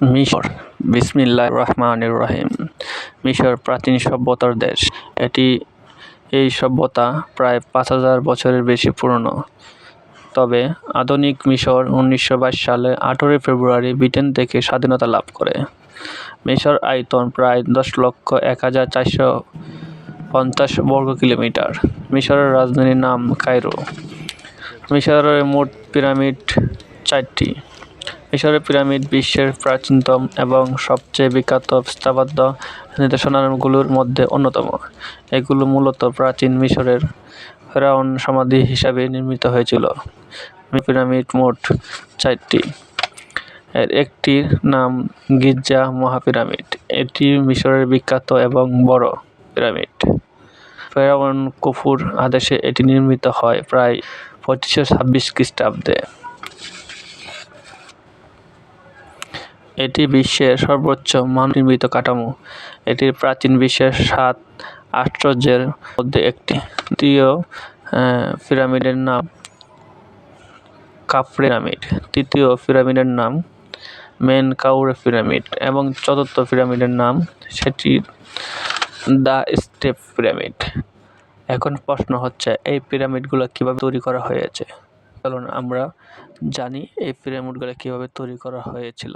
মিশর। বিসমিল্লাহ রহমান রহিম। মিশর প্রাচীন সভ্যতার দেশ। এটি এই সভ্যতা প্রায় পাঁচ হাজার বছরের বেশি পুরনো। তবে আধুনিক মিশর উনিশশো বাইশ সালে আঠেরোই ফেব্রুয়ারি ব্রিটেন থেকে স্বাধীনতা লাভ করে। মিশর আয়তন প্রায় দশ লক্ষ এক হাজার চারশো পঞ্চাশ বর্গ কিলোমিটার। মিশরের রাজধানীর নাম কায়রো। মিশরের মোট পিরামিড চারটি। মিশরের পিরামিড বিশ্বের প্রাচীনতম এবং সবচেয়ে বিখ্যাত স্থাপত্য নিদর্শনগুলোর মধ্যে অন্যতম। এগুলো মূলত প্রাচীন মিশরের ফেরাউন সমাধি হিসাবে নির্মিত হয়েছিল। পিরামিড মোট চারটি। এর একটির নাম গিজা মহাপিরামিড। এটি মিশরের বিখ্যাত এবং বড় পিরামিড। ফেরাউন কুফুর আদেশে এটি নির্মিত হয় প্রায় পঁচিশশো ছাব্বিশ খ্রিস্টাব্দে। এটি বিশ্বের সর্বোচ্চ মানব নির্মিত কাঠামো। এটি প্রাচীন বিশ্বের সাত আশ্চর্যের মধ্যে একটি। তৃতীয় পিরামিডের নাম কাপ্রে পিরামিড তৃতীয় পিরামিডের নাম মেনকাউরে পিরামিড এবং চতুর্থ পিরামিডের নাম সেটি দ্য স্টেপ পিরামিড। এখন প্রশ্ন হচ্ছে, এই পিরামিডগুলো কীভাবে তৈরি করা হয়েছে? কারণ আমরা জানি এই পিরামিডগুলো কীভাবে তৈরি করা হয়েছিল।